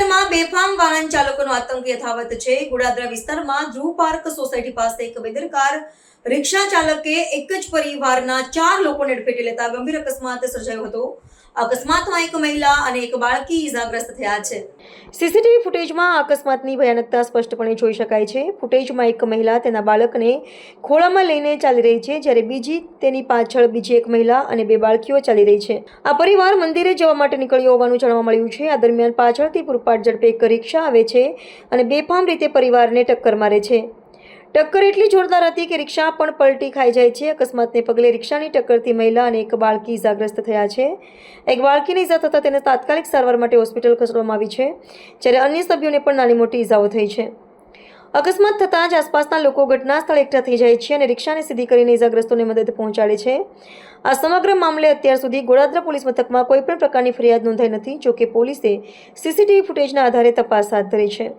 ser સુરતમાં બેફામ વાહન ચાલકોનો આતંક યથાવત છે. ગુડાદરા વિસ્તારમાં ધ્રુવ પાર્ક સોસાયટી પાસે એક બેદરકાર રિક્ષા ચાલકે એક જ પરિવારના ચાર લોકોને અડફેટે લેતા ગંભીર અકસ્માત સર્જાયો હતો. અકસ્માતમાં એક મહિલા અને એક બાળકી ઇજાગ્રસ્ત થયા છે. સીસીટીવી ફૂટેજમાં અકસ્માતની ભયાનકતા સ્પષ્ટપણે જોઈ શકાય છે. ફૂટેજમાં એક મહિલા તેના બાળકને ખોળામાં લઈને ચાલી રહી છે, જ્યારે બીજી તેની પાછળ બીજી એક મહિલા અને બે બાળકીઓ ચાલી રહી છે. આ પરિવાર મંદિરે જવા માટે નીકળ્યો હોવાનું જાણવા મળ્યું છે. આ દરમિયાન પાછળથી પૂરપાટ ઝડપે એક રિક્ષા આવે છે અને બેફામ રીતે પરિવારને ટક્કર મારે છે. ટક્કર એટલી જોરદાર હતી કે રિક્ષા પણ પલટી ખાઈ જાય છે. અકસ્માતને પગલે રિક્ષાની ટક્કરથી મહિલા અને એક બાળકી ઇજાગ્રસ્ત થયા છે. એક બાળકીને ઇજા થતાં તેને તાત્કાલિક સારવાર માટે હોસ્પિટલ ખસેડવામાં આવી છે, જ્યારે અન્ય સભ્યોને પણ નાની મોટી ઇજાઓ થઈ છે. અકસ્માત થતાં જ આસપાસના લોકો ઘટના સ્થળે એકઠા થઈ જાય છે અને રિક્ષાને સીધી કરીને ઇજાગ્રસ્તોને મદદ પહોંચાડે છે. આ સમગ્ર મામલે અત્યાર સુધી ગોડાદરા પોલીસ મથકમાં કોઈપણ પ્રકારની ફરિયાદ નોંધાઈ નથી, જોકે પોલીસે સીસીટીવી ફૂટેજના આધારે તપાસ હાથ ધરી છે.